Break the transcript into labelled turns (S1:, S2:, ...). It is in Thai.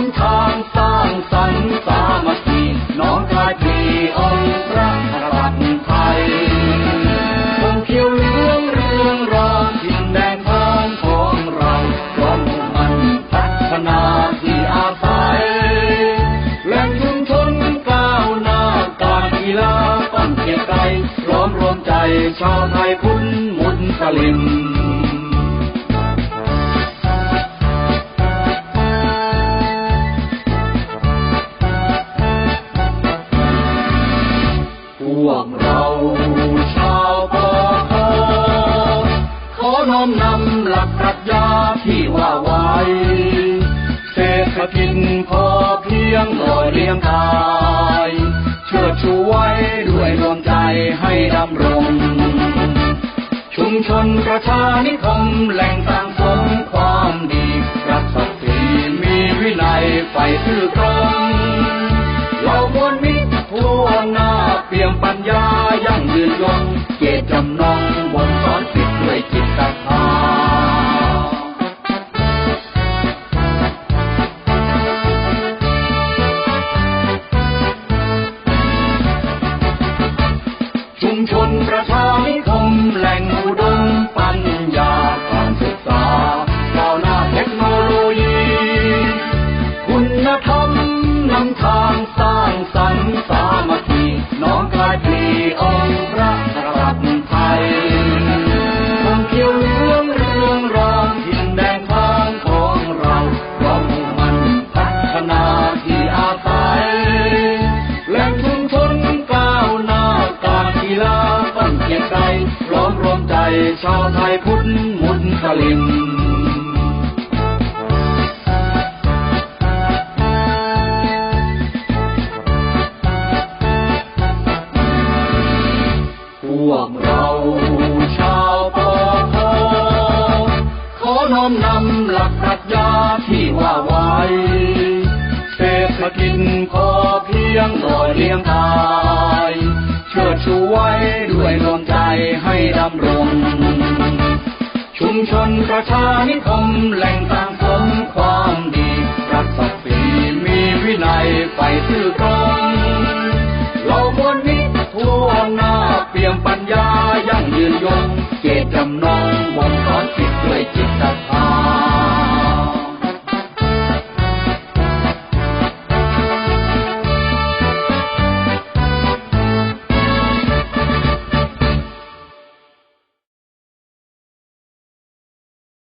S1: นำทางสร้างสรรค์สามัคคีน้องกายปีองค์พระรัตไทยคงเขียวเหลืองเรืองรองดินแดนทองของเราพร้อมมันพัฒนาที่อาศัยแหล่งชุมชนก้าวหน้าการกีฬาปั้นเกียรติไกรพร้อมรวมใจชาวไทยพุทธมุนสลิม ที่ว่าไว้เศรษฐกิจพอเพียงโดยเรียงกายเชิดชูไว้ด้วยรวมใจให้ดำรง ชุมชนประชานิคมแหล่งสร้างสมความดี รักศักดิ์ศรีมีวินัยใฝ่ซื่อตรงเรามวลมิตรทั่วหน้าเปี่ยมปัญญายั่งยืนยงเประชานิคมแหล่งอุดมปัญญา ปั้นเกียรติไกรพร้อมรวมใจ ชาวไทยพุทธมุสลิมพวกเราชาวปอคอขอน้อมนำหลักปรัชญาที่ว่าไว้เศรษฐกิจพอเพียงโดยเลี้ยงกาย เชิดชูไว้ด้วยรวม ดำรง ชุมชนประชานิคมแหล่งสร้างสมความดี รักศักดิ์ศรีมีวินัยไฟซื่อตรงเรามวลมิตทั่วหน้าเปี่ยมปัญญายั่งยืนยงเจตจำนง